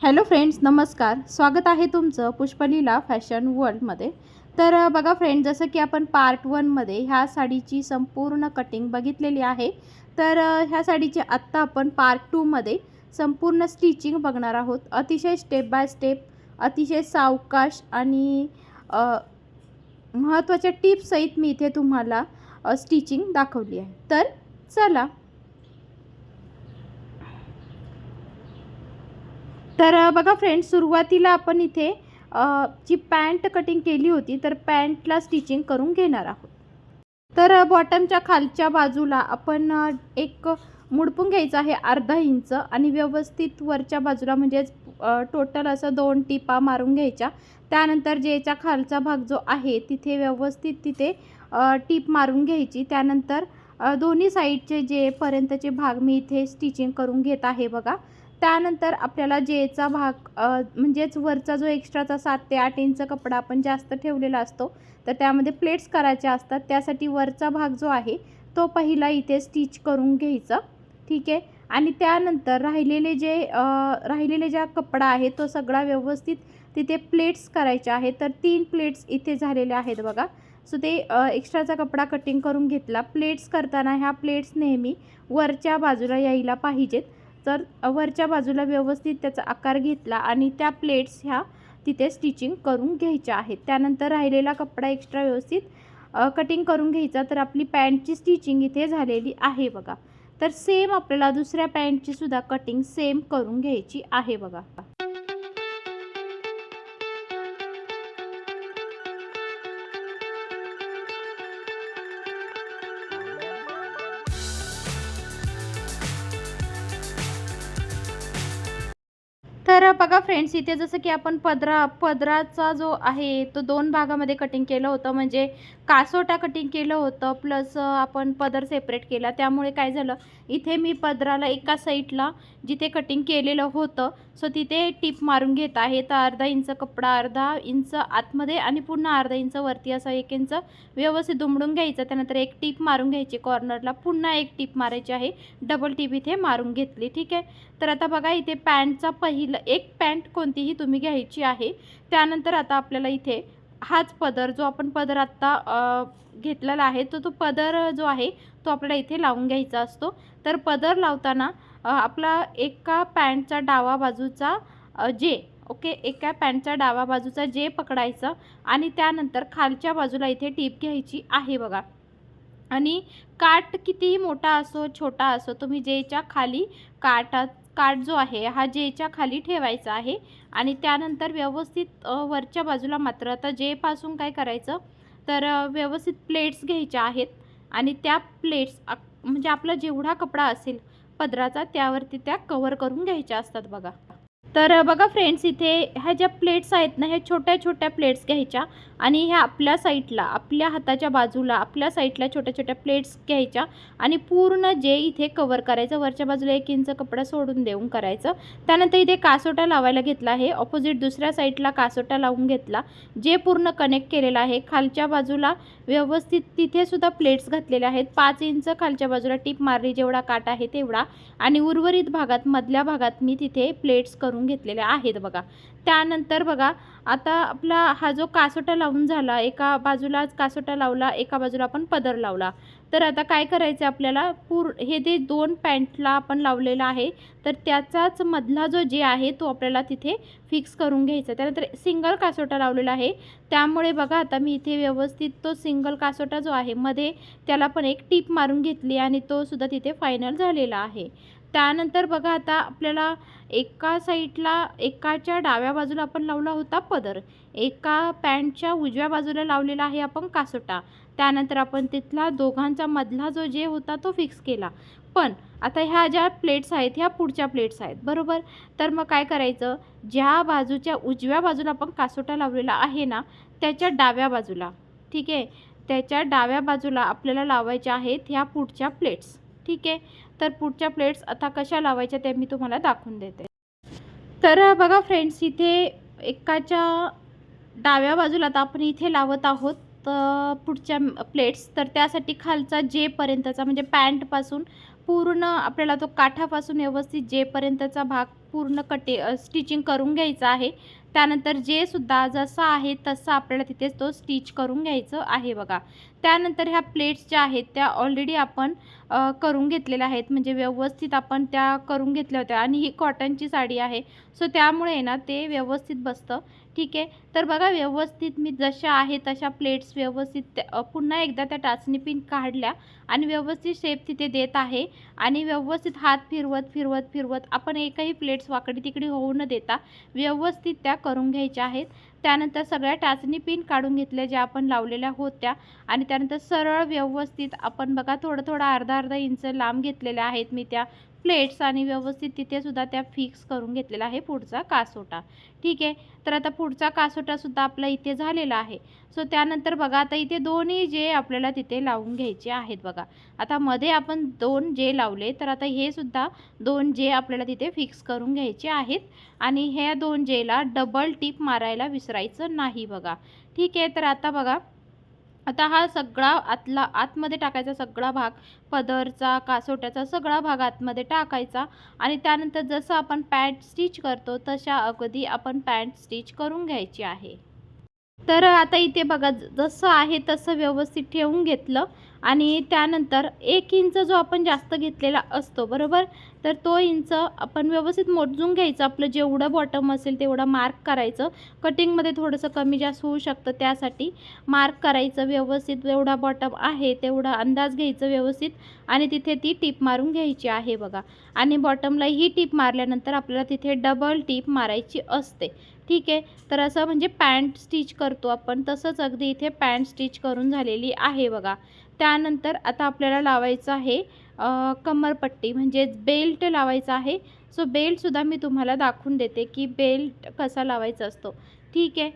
Hello friends नमस्कार. स्वागत आहे तुमचं पुष्पलीला फॅशन वर्ल्डमध्ये. तर बघा फ्रेंड जसं की आपण पार्ट वनमध्ये ह्या साडीची संपूर्ण कटिंग बघितलेली आहे. तर ह्या साडीची आत्ता आपण पार्ट टूमध्ये संपूर्ण स्टिचिंग बघणार आहोत. अतिशय स्टेप बाय स्टेप अतिशय सावकाश आणि महत्त्वाच्या टिप्ससहित मी इथे तुम्हाला स्टिचिंग दाखवली आहे. तर चला तर बघा फ्रेंड्स सुरुवातीला आपण इथे जी पॅन्ट कटिंग केली होती तर पॅन्टला स्टिचिंग करून घेणार आहोत. तर बॉटमच्या खालच्या बाजूला आपण एक मुडपून घ्यायचं आहे अर्धा इंच आणि व्यवस्थित वरच्या बाजूला म्हणजेच टोटल असं दोन टिपा मारून घ्यायच्या. त्यानंतर जे याच्या खालचा भाग जो आहे तिथे व्यवस्थित तिथे टीप मारून घ्यायची. त्यानंतर दोन्ही साईडचे जेपर्यंतचे भाग मी इथे स्टिचिंग करून घेत आहे बघा. त्यानंतर आपल्याला जेचा भाग म्हणजेच वरचा जो एक्स्ट्राचा सात ते आठ इंच कपडा आपण जास्त ठेवलेला असतो तर त्यामध्ये प्लेट्स करायच्या असतात. त्यासाठी वरचा भाग जो आहे तो पहिला इथे स्टिच करून घ्यायचा. ठीक आहे? आणि त्यानंतर राहिलेले जे राहिलेले ज्या कपडा आहे तो सगळा व्यवस्थित तिथे प्लेट्स करायचे आहे. तर तीन प्लेट्स इथे झालेले आहेत बघा. सो ते एक्स्ट्राचा कपडा कटिंग करून घेतला. प्लेट्स करताना ह्या प्लेट्स नेहमी वरच्या बाजूला यायला पाहिजेत. तर वरच्या बाजूला व्यवस्थित त्याचा आकार घेतला आणि त्या प्लेट्स ह्या तिथे स्टिचिंग करून घ्यायच्या आहेत. त्यानंतर राहिलेला कपडा एक्स्ट्रा व्यवस्थित कटिंग करून घ्यायचा. तर आपली पॅन्टची स्टिचिंग इथे झालेली आहे बघा. तर सेम आपल्याला दुसऱ्या पॅन्टची सुद्धा कटिंग सेम करून घ्यायची आहे बघा. तर बघा फ्रेंड्स इथे जसं की आपण पदरा पदराचा जो आहे तो दोन भागामध्ये कटिंग केलं होतं. म्हणजे कासोटा कटिंग केलं होतं प्लस आपण पदर सेपरेट केला. त्यामुळे काय झालं इथे मी पदराला एका साईडला जिथे कटिंग केलेलं होतं सो तिथे टीप मारून घेत आहे. तर अर्धा इंच कपडा अर्धा इंच आतमध्ये आणि पुन्हा अर्धा इंच वरती असा एक इंच व्यवस्थित दुमडून घ्यायचं. त्यानंतर एक टीप मारून घ्यायची कॉर्नरला पुन्हा एक टीप मारायची आहे. डबल टीप इथे मारून घेतली. ठीक आहे? तर आता बघा इथे पॅन्टचा पहिलं एक पॅन्ट कोणतीही तुम्ही घ्यायची आहे. त्यानंतर आता आपल्याला इथे हाच पदर जो आपण पदर आत्ता घेतलेला आहे तो तो पदर जो आहे तो आपल्याला इथे लावून घ्यायचा असतो. तर पदर लावताना आपला एका पॅन्टचा डावा बाजूचा जे ओके एका पॅन्टचा डावा बाजूचा जे पकडायचं आणि त्यानंतर खालच्या बाजूला इथे टीप घ्यायची आहे बघा. आणि काठ कितीही मोठा असो छोटा असो तुम्ही जेच्या खाली काटात काठ जो आहे हा जेच्या खाली ठेवायचा आहे आणि त्यानंतर व्यवस्थित वरच्या बाजूला मात्र आता जेपासून काय करायचं तर व्यवस्थित प्लेट्स घ्यायच्या आहेत आणि त्या प्लेट्स म्हणजे आपला जेवढा कपडा असेल पदराचा त्यावरती त्या कवर करून घ्यायच्या असतात बघा. तर बघा फ्रेंड्स इथे ह्या ज्या प्लेट्स आहेत ना ह्या छोट्या छोट्या प्लेट्स घ्यायच्या आणि ह्या आपल्या साईडला आपल्या हाताच्या बाजूला आपल्या साईडला छोट्या छोट्या प्लेट्स घ्यायच्या आणि पूर्ण जे इथे कवर करायचं वरच्या बाजूला एक इंच कपडा सोडून देऊन करायचं. त्यानंतर इथे कासोटा लावायला घेतला आहे ऑपोजिट दुसऱ्या साईडला कासोटा लावून घेतला जे पूर्ण कनेक्ट केलेलं आहे. खालच्या बाजूला व्यवस्थित तिथेसुद्धा प्लेट्स घातलेल्या आहेत. पाच इंच खालच्या बाजूला टीप मारली जेवढा काट आहे तेवढा आणि उर्वरित भागात मधल्या भागात मी तिथे प्लेट्स करून घेतलेल्या आहेत बघा. त्यानंतर बघा आता आपला हा जो कासोटा लावून झाला एका बाजूलाच कासोटा लावला एका बाजूला आपण पदर लावला. तर आता काय करायचं आपल्याला? पूर हे जे दोन पॅन्टला आपण लावलेला आहे तर त्याचाच मधला जो जे आहे तो आपल्याला तिथे फिक्स करून घ्यायचा. त्यानंतर सिंगल कासोटा लावलेला आहे. त्यामुळे बघा आता मी इथे व्यवस्थित तो सिंगल कासोटा जो आहे मध्ये त्याला पण एक टीप मारून घेतली आणि तो सुद्धा तिथे फायनल झालेला आहे. त्यानंतर बघा आता आपल्याला एका साईडला एकाच्या डाव्या बाजूला आपण लावला होता पदर. एका पॅन्टच्या उजव्या बाजूला लावलेला आहे आपण कासोटा. त्यानंतर आपण तिथला दोघांचा मधला जो जे होता तो फिक्स केला. पण आता ह्या ज्या प्लेट्स आहेत ह्या पुढच्या प्लेट्स आहेत बरोबर? तर मग काय करायचं? ज्या बाजूच्या उजव्या बाजूला आपण कासोटा लावलेला आहे ना त्याच्या डाव्या बाजूला. ठीक आहे? त्याच्या डाव्या बाजूला आपल्याला लावायच्या आहेत ह्या पुढच्या प्लेट्स ठीक आहे? तर पुढच्या प्लेट्स आता कशा लावायच्या ते मी तुम्हाला दाखवून देते. तर बघा फ्रेंड्स इथे एकाच्या डाव्या बाजूला आता आपण इथे लावत आहोत पुढच्या प्लेट्स तर त्यासाठी खालचा जेपर्यंतचा म्हणजे पॅन्टपासून पूर्ण आपल्याला तो काठापासून व्यवस्थित जेपर्यंतचा भाग पूर्ण कटे स्टिचिंग करून घ्यायचं आहे. त्यानंतर जे सुद्धा जसं आहे तसं आपल्याला तिथे तो स्टिच करून घ्यायचं आहे बघा. त्यानंतर ह्या प्लेट्स ज्या आहेत त्या ऑलरेडी आपण करून घेतलेल्या आहेत. म्हणजे व्यवस्थित आपण त्या करून घेतल्या होत्या. आणि ही कॉटनची साडी आहे. सो त्यामुळे ना ते व्यवस्थित बसतं. ठीक आहे? तर बघा व्यवस्थित मी जशा आहे तशा प्लेट्स व्यवस्थित पुन्हा एकदा त्या टाचणी पिन काढल्या आणि व्यवस्थित शेप तिथे देत आहे. आणि व्यवस्थित हात फिरवत फिरवत फिरवत आपण एकही प्लेट्स वाकडी तिकडी होऊ न देता व्यवस्थित त्या करून घ्यायच्या आहेत. त्यानंतर सगळ्या टाचणी पिन काढून घेतल्या ज्या आपण लावलेल्या होत्या. आणि त्यानंतर सरळ व्यवस्थित आपण बघा थोडं थोडं अर्धा अर्धा इंच लांब घेतलेल्या आहेत. मी त्या प्लेट्स आणि व्यवस्थित तिथेसुद्धा त्या फिक्स करून घेतलेला आहे पुढचा कासोटा. ठीक आहे? तर आता पुढचा कासोटासुद्धा आपला इथे झालेला आहे. सो त्यानंतर बघा आता इथे दोन्ही जे आपल्याला तिथे लावून घ्यायचे आहेत बघा. आता मध्ये आपण दोन जे लावले तर आता हे सुद्धा दोन जे आपल्याला तिथे फिक्स करून घ्यायचे आहेत. आणि ह्या दोन जेला डबल टीप मारायला विसरायचं नाही बघा. ठीक आहे तर आता बघा. आता हा सगळा आतला आतमध्ये टाकायचा सगळा भाग पदरचा कासोट्याचा सगळा भाग आतमध्ये टाकायचा आणि त्यानंतर जसं आपण पॅन्ट स्टिच करतो तशा अगदी आपण पॅन्ट स्टिच करून घ्यायची आहे. तर आता इथे बघा जसं आहे तसं व्यवस्थित ठेवून घेतलं. आणि त्यानंतर एक इंच जो आपण जास्त घेतलेला असतो बरोबर? तर तो इंच आपण व्यवस्थित मोजून घ्यायचं. आपलं जेवढं बॉटम असेल तेवढं मार्क करायचं. कटिंगमध्ये थोडंसं कमी जास्त होऊ शकतं त्यासाठी. मार्क करायचं व्यवस्थित. जेवढा बॉटम आहे तेवढा अंदाज घ्यायचं व्यवस्थित. आणि तिथे ती टीप मारून घ्यायची आहे बघा. आणि बॉटमला ही टीप मारल्यानंतर आपल्याला तिथे डबल टीप मारायची असते. ठीक आहे? तर असं म्हणजे पॅन्ट स्टिच करतो आपण. तसंच अगदी इथे पॅन्ट स्टिच करून झालेली आहे बघा. त्यानंतर आता आपल्याला लावायचं आहे कमरपट्टी म्हणजे बेल्ट लावायचा आहे. सो बेल्टसुद्धा मी तुम्हाला दाखवून देते की बेल्ट कसा लावायचा असतो. ठीक आहे?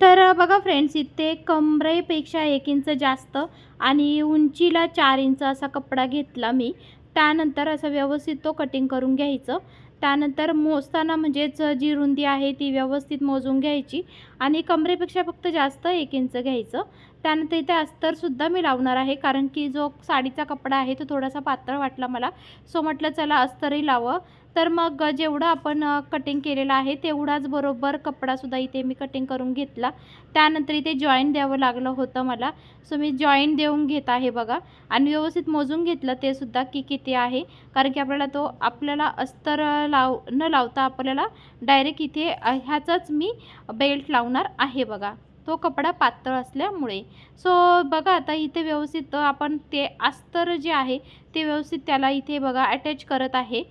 तर बघा फ्रेंड्स इथे कमरेपेक्षा एक इंच जास्त आणि उंचीला चार इंच असा कपडा घेतला मी. त्यानंतर असं व्यवस्थित तो कटिंग करून घ्यायचं. त्यानंतर मोजताना म्हणजेच जी रुंदी आहे ती व्यवस्थित मोजून घ्यायची आणि कमरेपेक्षा फक्त जास्त एक इंच घ्यायचं. त्यानंतर इथे अस्तरसुद्धा मी लावणार आहे कारण की जो साडीचा कपडा आहे तो थोडासा पातळ वाटला मला. सो म्हटलं चला अस्तरही लावं. तर मग जेवढं आपण कटिंग केलेलं आहे तेवढाच बरोबर कपडासुद्धा इथे मी कटिंग करून घेतला. त्यानंतर इथे जॉईन द्यावं लागलं होतं मला. सो मी जॉईन देऊन घेत आहे बघा. आणि व्यवस्थित मोजून घेतलं ते सुद्धा की किती आहे. कारण की आपल्याला तो आपल्याला अस्तर लाव न लावता आपल्याला डायरेक्ट इथे ह्याचाच मी बेल्ट लावणार आहे बघा. तो कपडा पातळ असल्यामुळे. सो बघा आता इथे व्यवस्थित आपण ते अस्तर जे आहे ते व्यवस्थित त्याला इथे बघा अटॅच करत आहे.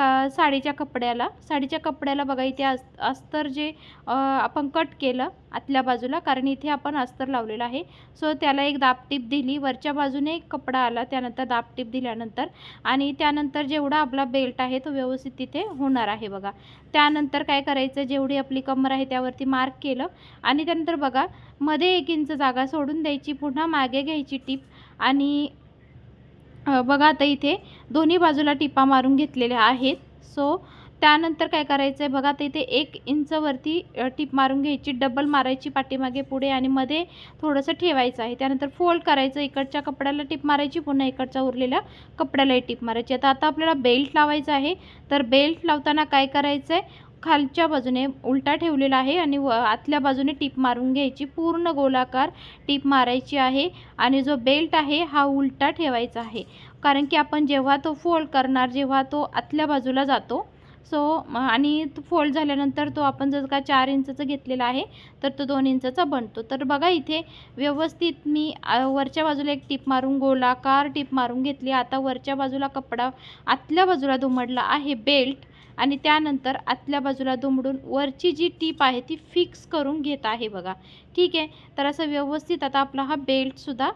का साडीच्या कपड्याला? साडीच्या कपड्याला बघा इथे अस अस्तर जे आपण कट केलं आतल्या बाजूला कारण इथे आपण अस्तर लावलेलं आहे. सो त्याला एक दापटीप दिली. वरच्या बाजूने एक कपडा आला त्यानंतर दापटीप दिल्यानंतर. आणि त्यानंतर जेवढा आपला बेल्ट आहे तो व्यवस्थित तिथे होणार आहे बघा. त्यानंतर काय करायचं? जेवढी आपली कमर आहे त्यावरती मार्क केलं. आणि त्यानंतर बघा मध्ये एक इंच जागा सोडून द्यायची. पुन्हा मागे घ्यायची टीप आणि बघा आता इथे दोन्ही बाजूला टिपा मारून घेतलेल्या आहेत. सो त्यानंतर काय करायचं आहे बघा आता इथे एक इंचवरती टिप मारून घ्यायची डबल मारायची पाठीमागे पुढे आणि मध्ये थोडंसं ठेवायचं आहे. त्यानंतर फोल्ड करायचं इकडच्या कपड्याला टिप मारायची पुन्हा इकडच्या उरलेल्या कपड्यालाही टिप मारायची. आता आता आपल्याला बेल्ट लावायचा आहे. तर बेल्ट लावताना काय करायचं आहे खालच्या बाजूने उलटा ठेवलेला आहे आणि व आतल्या बाजूने टीप मारून घ्यायची पूर्ण गोलाकार टीप मारायची आहे. आणि जो बेल्ट आहे हा उलटा ठेवायचा आहे. कारण की आपण जेव्हा तो फोल्ड करणार जेव्हा तो आतल्या बाजूला जातो सो आणि फोल्ड झाल्यानंतर तो आपण जर का चार इंचचं घेतलेला आहे तर तो दोन इंचचा बनतो. तर बघा इथे व्यवस्थित मी वरच्या बाजूला एक टीप मारून गोलाकार टीप मारून घेतली. आता वरच्या बाजूला कपडा आतल्या बाजूला दुमडला आहे बेल्ट आणि त्यानंतर आतल्या बाजूला दुमडून वरची जी टीप आहे ती फिक्स करून घेत आहे बघा. ठीक आहे? तर असं व्यवस्थित आता आपला हा बेल्टसुद्धा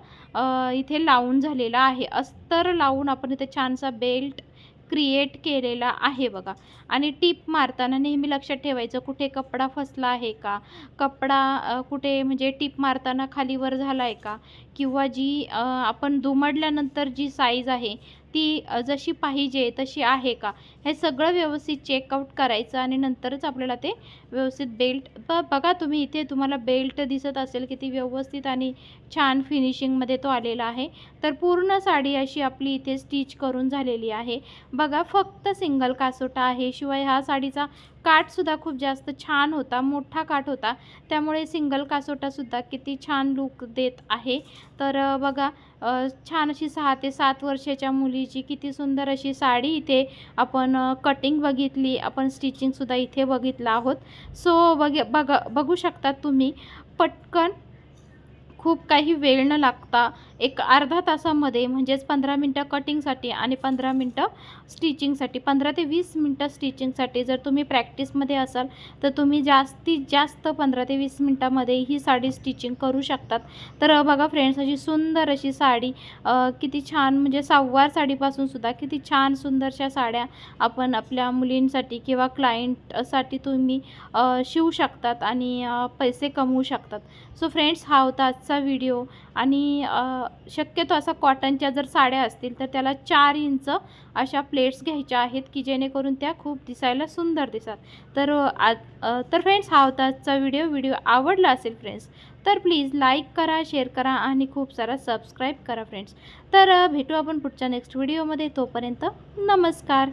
इथे लावून झालेला आहे. अस्तर लावून आपण इथे छानसा बेल्ट क्रिएट केलेला आहे बघा. आणि टीप मारताना नेहमी लक्षात ठेवायचं कुठे कपडा फसला आहे का? कपडा कुठे म्हणजे टीप मारताना खालीवर झाला आहे का? किंवा जी आपण दुमडल्यानंतर जी साईज आहे ती जशी पाहिजे तशी आहे का? हे सगळं व्यवस्थित चेकआउट करायचं आणि नंतरच आपल्याला ते व्यवस्थित बेल्ट ब बघा तुम्ही इथे तुम्हाला बेल्ट दिसत असेल किती व्यवस्थित आणि छान फिनिशिंगमध्ये तो आलेला आहे. तर पूर्ण साडी अशी आपली इथे स्टिच करून झालेली आहे. बघा फक्त सिंगल कासोटा आहे. शिवाय ह्या साडीचा काठसुद्धा खूप जास्त छान होता मोठा काठ होता. त्यामुळे सिंगल कासोटासुद्धा किती छान लूक देत आहे. तर बघा छान अशी सहा ते सात वर्षाच्या मुलीची किती सुंदर अशी साडी इथे आपण कटिंग बघितली आपण स्टिचिंगसुद्धा इथे बघितलं आहोत. सो बघ बघा बघू शकता तुम्ही पटकन खूप काही वेळ न लागता एक अर्धा तासामध्ये म्हणजेच पंधरा मिनटं कटिंगसाठी आणि पंधरा मिनटं स्टिचिंगसाठी पंधरा ते वीस मिनटं स्टिचिंगसाठी जर तुम्ही प्रॅक्टिसमध्ये असाल तर तुम्ही जास्तीत जास्त पंधरा ते वीस मिनटामध्ये ही साडी स्टिचिंग करू शकतात. तर बघा फ्रेंड्स अशी सुंदर अशी साडी किती छान म्हणजे सहावार साडीपासून सुद्धा किती छान सुंदरशा साड्या आपण आपल्या मुलींसाठी किंवा क्लायंटसाठी तुम्ही शिवू शकतात आणि पैसे कमवू शकतात. सो फ्रेंड्स हा होता आजचा व्हिडिओ आणि शक्यतो असा कॉटनच्या जर साड्या असतील तर त्याला चार इंच अशा प्लेट्स घ्यायच्या आहेत की जेणेकरून त्या खूप दिसायला सुंदर दिसतात. तर आज तर फ्रेंड्स हा होता आजचा व्हिडिओ व्हिडिओ आवडला असेल फ्रेंड्स तर प्लीज लाईक करा शेअर करा आणि खूप सारा सबस्क्राईब करा फ्रेंड्स तर भेटू आपण पुढच्या नेक्स्ट व्हिडिओमध्ये तोपर्यंत नमस्कार.